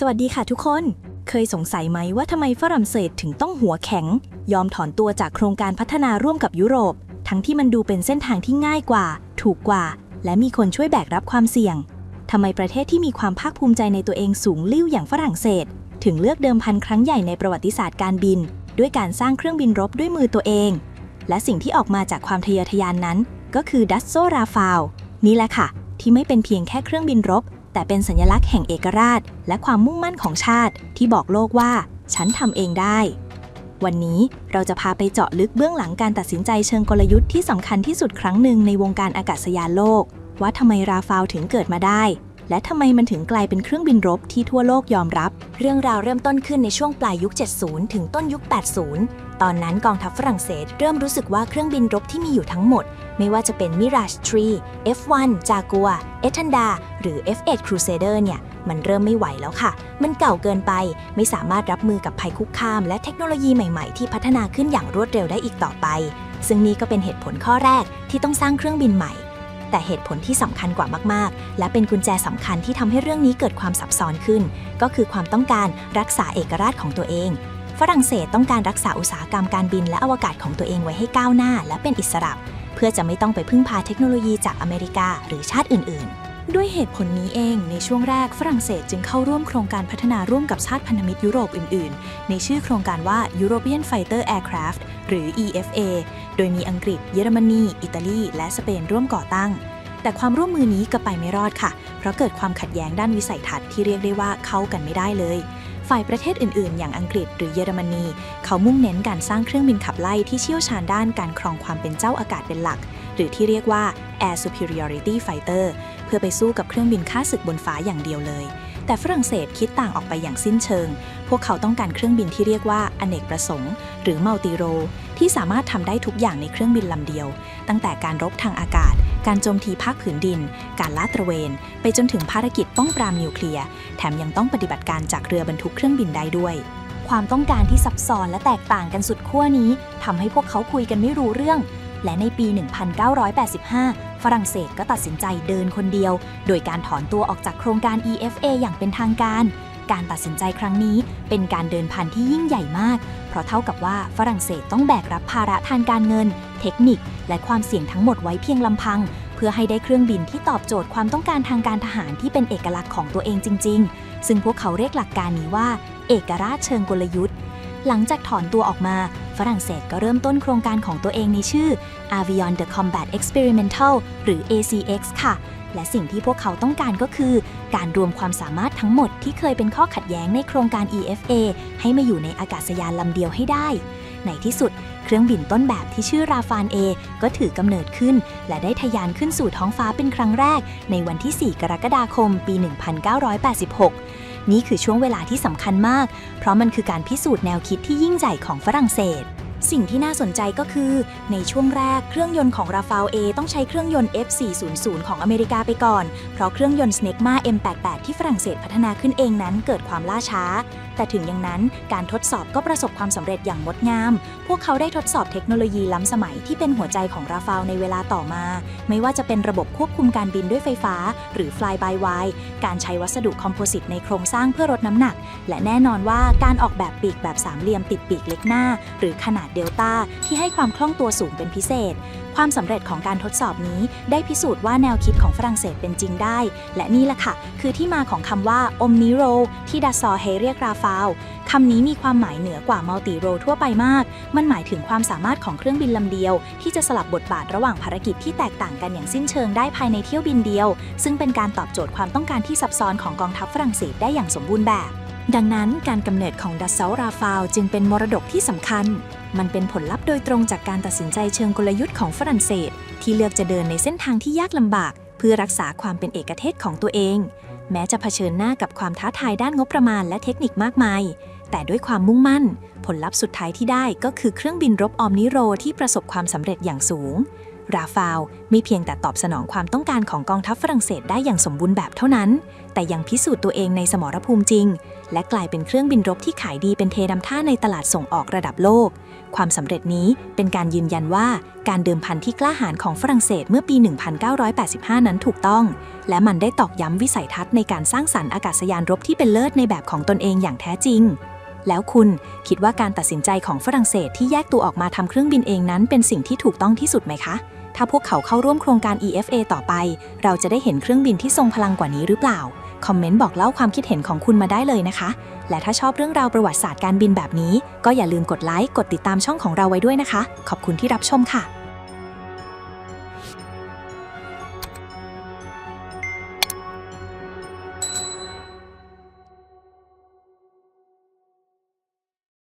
สวัสดีค่ะทุกคน เคยสงสัยไหมว่าทำไมฝรั่งเศสถึงต้องหัวแข็ง ยอมถอนตัวจากโครงการพัฒนาร่วมกับยุโรป ทั้งที่มันดูเป็นเส้นทางที่ง่ายกว่า ถูกกว่า และมีคนช่วยแบกรับความเสี่ยงทำไมประเทศที่มีความภาคภูมิใจในตัวเองสูงลิ่วอย่างฝรั่งเศส ถึงเลือกเดิมพันครั้งใหญ่ในประวัติศาสตร์การบิน ด้วยการสร้างเครื่องบินรบด้วยมือตัวเอง และสิ่งที่ออกมาจากความทะเยอทะยานนั้น ก็คือดัสโซราฟาลนี่แหละค่ะ ที่ไม่เป็นเพียงแค่เครื่องบินรบ แต่เป็นสัญลักษณ์แห่งเอกราช และความมุ่งมั่นของชาติที่บอกโลกว่า ฉันทำเองได้ วันนี้เราจะพาไปเจาะลึกเบื้องหลังการตัดสินใจเชิงกลยุทธ์ที่สำคัญที่สุดครั้งหนึ่งในวงการอากาศยานโลก ว่าทำไมราฟาลถึงเกิดมาได้ และทำไมมันถึงกลายเป็นเครื่องบินรบที่ทั่วโลกยอมรับ เรื่องราวเริ่มต้นขึ้นในช่วงปลายยุค 70 ถึงต้นยุค 80 ตอนนั้นกองทัพฝรั่งเศสเริ่มรู้สึกว่าเครื่องบินรบที่มีอยู่ทั้งหมด ไม่ว่าจะเป็น Mirage 3 F1 Jaguar e t a n d a หรือ F8 Crusader เนี่ย มันเริ่มไม่ไหวแล้วค่ะ มันเก่าเกินไป ไม่สามารถรับมือกับภัยคุกคาม และเทคโนโลยีใหม่ๆ ที่พัฒนาขึ้นอย่างรวดเร็วได้อีกต่อไป ซึ่งนี่ก็เป็นเหตุผลข้อแรกที่ต้องสร้างเครื่องบินใหม่ แต่เหตุผลที่สำคัญกว่ามากๆ และเป็นกุญแจสำคัญที่ทำให้เรื่องนี้เกิดความซับซ้อนขึ้น ก็คือความต้องการรักษาเอกราชของตัวเองฝรั่งเศสต้องการรักษาอุตสาหกรรมการบินและอวกาศของตัวเองไว้ให้ก้าวหน้า และเป็นอิสระ เพื่อจะไม่ต้องไปพึ่งพาเทคโนโลยีจากอเมริกาหรือชาติอื่น ๆ ด้วยเหตุผลนี้เองในช่วงแรกฝรั่งเศสจึงเข้าร่วมโครงการพัฒนาร่วมกับชาติพันธมิตรยุโรปอื่น ๆ ในชื่อโครงการว่า European Fighter Aircraft หรือ EFA โดยมีอังกฤษ เยอรมนี อิตาลี และสเปนร่วมก่อตั้ง แต่ความร่วมมือนี้ก็ไปไม่รอดค่ะ เพราะเกิดความขัดแย้งด้านวิสัยทัศน์ที่เรียกได้ว่าเข้ากันไม่ได้เลย ฝ่ายประเทศอื่นๆ อย่างอังกฤษหรือเยอรมนี เขามุ่งเน้นการสร้างเครื่องบินขับไล่ที่เชี่ยวชาญด้านการครองความเป็นเจ้าอากาศเป็นหลัก หรือที่เรียกว่า Air Superiority Fighter เพื่อไปสู้กับเครื่องบินค่าศึกบนฟ้าอย่างเดียวเลย แต่ฝรั่งเศสคิดต่างออกไปอย่างสิ้นเชิง พวกเขาต้องการเครื่องบินที่เรียกว่าอเนกประสงค์ หรือมัลติโร ที่สามารถทำได้ทุกอย่างในเครื่องบินลำเดียว ตั้งแต่การรบทางอากาศ การโจมตีภาคผืนดิน การลาดตระเวน ไปจนถึงภารกิจป้องปรามนิวเคลียร์ แถมยังต้องปฏิบัติการจากเรือบรรทุกเครื่องบินได้ด้วย ความต้องการที่ซับซ้อนและแตกต่างกันสุดขั้วนี้ทำให้พวกเขาคุยกันไม่รู้เรื่อง และในปี 1985 ฝรั่งเศสก็ตัดสินใจเดินคนเดียว โดยการถอนตัวออกจากโครงการ EFA อย่างเป็นทางการ การตัดสินใจครั้งนี้เป็นการเดินพันที่ยิ่งใหญ่มาก เพราะเท่ากับว่าฝรั่งเศสต้องแบกรับภาระทางการเงิน เทคนิค และความเสี่ยงทั้งหมดไว้เพียงลำพัง เพื่อให้ได้เครื่องบินที่ตอบโจทย์ความต้องการทางการทหารที่เป็นเอกลักษณ์ของตัวเองจริง ๆ ซึ่งพวกเขาเรียกหลักการนี้ว่า เอกราชเชิงกลยุทธ์ หลังจากถอนตัวออกมาฝรั่งเศสก็เริ่มต้นโครงการของตัวเองในชื่อ Avion de Combat Experimental หรือ ACX ค่ะ และสิ่งที่พวกเขาต้องการก็คือ การรวมความสามารถทั้งหมดที่เคยเป็นข้อขัดแย้งในโครงการ EFA ให้มาอยู่ในอากาศยานลำเดียวให้ได้ ในที่สุด เครื่องบินต้นแบบที่ชื่อราฟานเอก็ถือกำเนิดขึ้น และได้ทะยานขึ้นสู่ท้องฟ้าเป็นครั้งแรก ในวันที่ 4 กรกฎาคม ปี 1986 นี่คือช่วงเวลาที่สำคัญมาก เพราะมันคือการพิสูจน์แนวคิดที่ยิ่งใหญ่ของฝรั่งเศส สิ่งที่น่าสนใจก็คือ ในช่วงแรกเครื่องยนต์ของราฟาลเอต้องใช้เครื่องยนต์ F400 ของอเมริกาไปก่อน เพราะเครื่องยนต์ Snecma M88 ที่ฝรั่งเศสพัฒนาขึ้นเองนั้นเกิดความล่าช้า แต่ถึงอย่างนั้นการทดสอบก็ประสบความสำเร็จอย่างงดงาม พวกเขาได้ทดสอบเทคโนโลยีล้ำสมัยที่เป็นหัวใจของราฟาลในเวลาต่อมา ไม่ว่าจะเป็นระบบควบคุมการบินด้วยไฟฟ้า หรือ fly by wire การใช้วัสดุคอมโพสิตในโครงสร้างเพื่อลดน้ำหนัก และแน่นอนว่าการออกแบบปีกแบบสามเหลี่ยมติดปีกเล็กหน้า หรือขนาดเดลต้าที่ให้ความคล่องตัวสูงเป็นพิเศษ ความสำเร็จของการทดสอบนี้ ได้พิสูจน์ว่าแนวคิดของฝรั่งเศสเป็นจริงได้ และนี่แหละค่ะ คือที่มาของคำว่า omniro ที่ดัสซอเฮเรียกราฟาลคำนี้มีความหมายเหนือกว่า multi role ทั่วไปมาก มันหมายถึงความสามารถของเครื่องบินลำเดียว ที่จะสลับบทบาทระหว่างภารกิจที่แตกต่างกันอย่างสิ้นเชิงได้ภายในเที่ยวบินเดียว ซึ่งเป็นการตอบโจทย์ความต้องการที่ซับซ้อนของกองทัพฝรั่งเศสได้อย่างสมบูรณ์แบบดังนั้นการกำเนิดของดัสเซลราฟาลจึงเป็นมรดกที่สำคัญ มันเป็นผลลัพธ์โดยตรงจากการตัดสินใจเชิงกลยุทธ์ของฝรั่งเศส ที่เลือกจะเดินในเส้นทางที่ยากลำบาก เพื่อรักษาความเป็นเอกเทศของตัวเอง แม้จะเผชิญหน้ากับความท้าทายด้านงบประมาณและเทคนิคมากมาย แต่ด้วยความมุ่งมั่น ผลลัพธ์สุดท้ายที่ได้ก็คือเครื่องบินรบออมนิโรที่ประสบความสำเร็จอย่างสูง ราฟาลไม่เพียงแต่ตอบสนองความต้องการของกองทัพฝรั่งเศสได้อย่างสมบูรณ์แบบเท่านั้น แต่ยังพิสูจน์ตัวเองในสมรภูมิจริง และกลายเป็นเครื่องบินรบที่ขายดีเป็นเทดำท่าในตลาดส่งออกระดับโลก ความสำเร็จนี้เป็นการยืนยันว่าการเดิมพันที่กล้าหาญของฝรั่งเศสเมื่อปี 1985 นั้นถูกต้อง และมันได้ตอกย้ำวิสัยทัศน์ในการสร้างสรรค์อากาศยานรบที่เป็นเลิศในแบบของตนเองอย่างแท้จริงแล้วคุณคิดว่าการตัดสินใจของฝรั่งเศสที่แยกตัวออกมาทำเครื่องบินเองนั้นเป็นสิ่งที่ถูกต้องที่สุดไหมคะ ถ้าพวกเขาเข้าร่วมโครงการ EFA ต่อไป เราจะได้เห็นเครื่องบินที่ทรงพลังกว่านี้หรือเปล่า คอมเมนต์บอกเล่าความคิดเห็นของคุณมาได้เลยนะคะ และถ้าชอบเรื่องราวประวัติศาสตร์การบินแบบนี้ ก็อย่าลืมกดไลค์ กดติดตามช่องของเราไว้ด้วยนะคะ ขอบคุณที่รับชมค่ะ